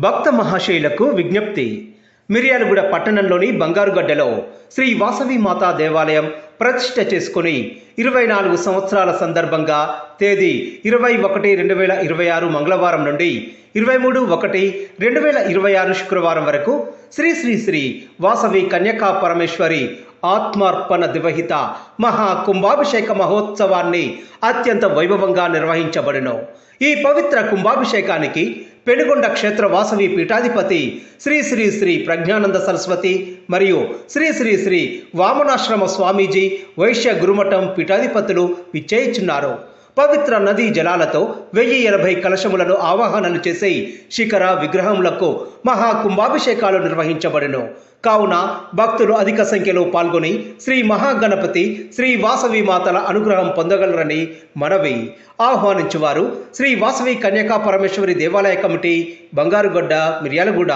భక్త మహాశయులకు విజ్ఞప్తి. మిర్యాలగూడ పట్టణంలోని బంగారుగడ్డలో శ్రీ వాసవి మాతా దేవాలయం ప్రతిష్ట చేసుకుని ఇరవై నాలుగు సంవత్సరాల సందర్భంగా తేదీ ఇరవై ఒకటి రెండు వేల ఇరవై ఆరు మంగళవారం నుండి ఇరవై మూడు ఒకటి రెండు వేల ఇరవై ఆరు శుక్రవారం వరకు శ్రీ శ్రీ శ్రీ వాసవి కన్యకా పరమేశ్వరి ఆత్మార్పణ దివహిత మహా కుంభాభిషేక మహోత్సవాన్ని అత్యంత వైభవంగా నిర్వహించబడను. ఈ పవిత్ర కుంభాభిషేకానికి పెనుగొండ క్షేత్ర వాసవి పీఠాధిపతి శ్రీ శ్రీ శ్రీ ప్రజ్ఞానంద సరస్వతి మరియు శ్రీ శ్రీ శ్రీ వామనాశ్రమ స్వామీజీ వైశ్య గురుమఠం పీఠాధిపతులు విచ్చేయిచున్నారు. పవిత్ర నదీ జలాలతో వెయ్యి ఎనభై కలశములను ఆవాహనలు చేసే శిఖర విగ్రహములకు మహా కుంభాభిషేకాలు నిర్వహించబడును. కావున భక్తులు అధిక సంఖ్యలో పాల్గొని శ్రీ మహాగణపతి శ్రీ వాసవి మాతల అనుగ్రహం పొందగలరని మనవి. ఆహ్వానించువారు శ్రీ వాసవి కన్యకా పరమేశ్వరి దేవాలయ కమిటీ బంగారుగడ్డ మిర్యాలగూడ.